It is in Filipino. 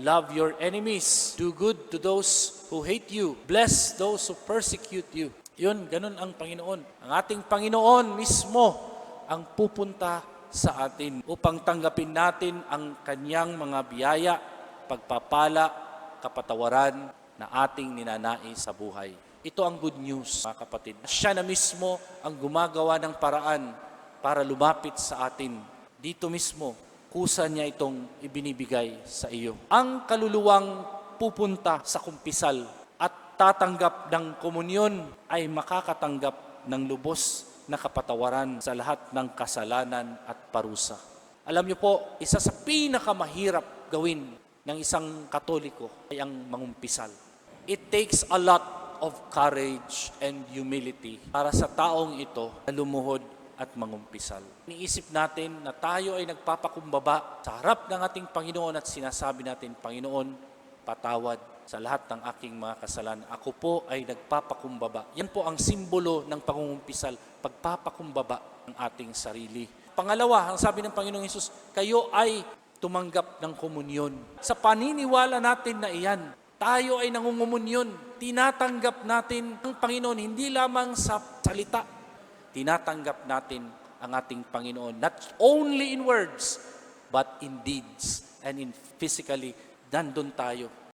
Love your enemies. Do good to those who hate you. Bless those who persecute you. Yun, ganun ang Panginoon. Ang ating Panginoon mismo ang pupunta sa atin upang tanggapin natin ang kanyang mga biyaya, pagpapala, kapatawaran na ating ninanais sa buhay. Ito ang good news, mga kapatid. Siya na mismo ang gumagawa ng paraan para lumapit sa atin. Dito mismo, kusa niya itong ibinibigay sa iyo. Ang kaluluwang pupunta sa kumpisal at tatanggap ng komunyon ay makakatanggap ng lubos na kapatawaran sa lahat ng kasalanan at parusa. Alam niyo po, isa sa pinakamahirap gawin ng isang katoliko ay ang mangumpisal. It takes a lot of courage and humility para sa taong ito na lumuhod at mangumpisal. Iniisip natin na tayo ay nagpapakumbaba sa harap ng ating Panginoon at sinasabi natin, Panginoon, patawad sa lahat ng aking mga kasalanan. Ako po ay nagpapakumbaba. Yan po ang simbolo ng pangungumpisal, pagpapakumbaba ng ating sarili. Pangalawa, ang sabi ng Panginoong Yesus, kayo ay tumanggap ng komunyon. Sa paniniwala natin na iyan, tayo ay nangungumunyon. Tinatanggap natin ang Panginoon hindi lamang sa salita, tinatanggap natin ang ating Panginoon not only in words but in deeds and in physically nandun tayo